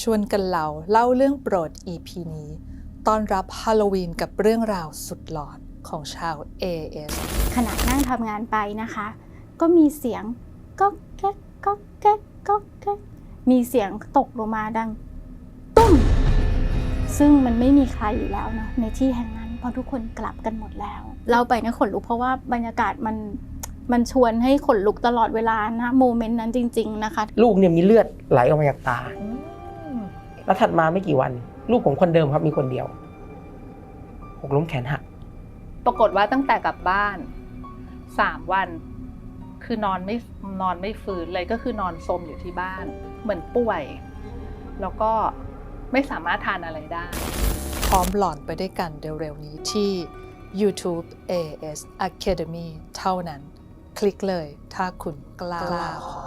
ชวนกันเล่าเล่าเรื่องโปรด EP นี้ต้อนรับฮาโลวีนกับเรื่องราวสุดหลอนของชาว AS ขณะนั่งทำงานไปนะคะ ก็มีเสียงก๊อกแก๊กก๊อกแก๊กก๊อกแก๊กมีเสียงตกลงมาดัง ตุ้ม ซึ่งมันไม่มีใครอยู่แล้วเนาะในที่แห่งนั้นเพราะทุกคนกลับกันหมดแล้ว เราไปนะขนลุกเพราะว่าบรรยากาศมันมันชวนให้ขนลุกตลอดเวลานะโมเมนต์นั้นจริง ๆ นะคะ ลูกเนี่ยมีเลือดไหลออกมาจากตา แล้วถัดมาไม่กี่วัน ลูกผมคนเดิมครับมีคนเดียวหกล้มแขนหักปรากฏว่าตั้งแต่กลับบ้านสามวัน คือนอนไม่นอนไม่ฟื้นเลยก็คือนอนซมอยู่ที่บ้าน เหมือนป่วย แล้วก็ไม่สามารถทานอะไรได้ พร้อมหลอนไปด้วยกันเร็วๆนี้ที่ YouTube AS Academy เท่านั้น คลิกเลยถ้าคุณกล้าขอ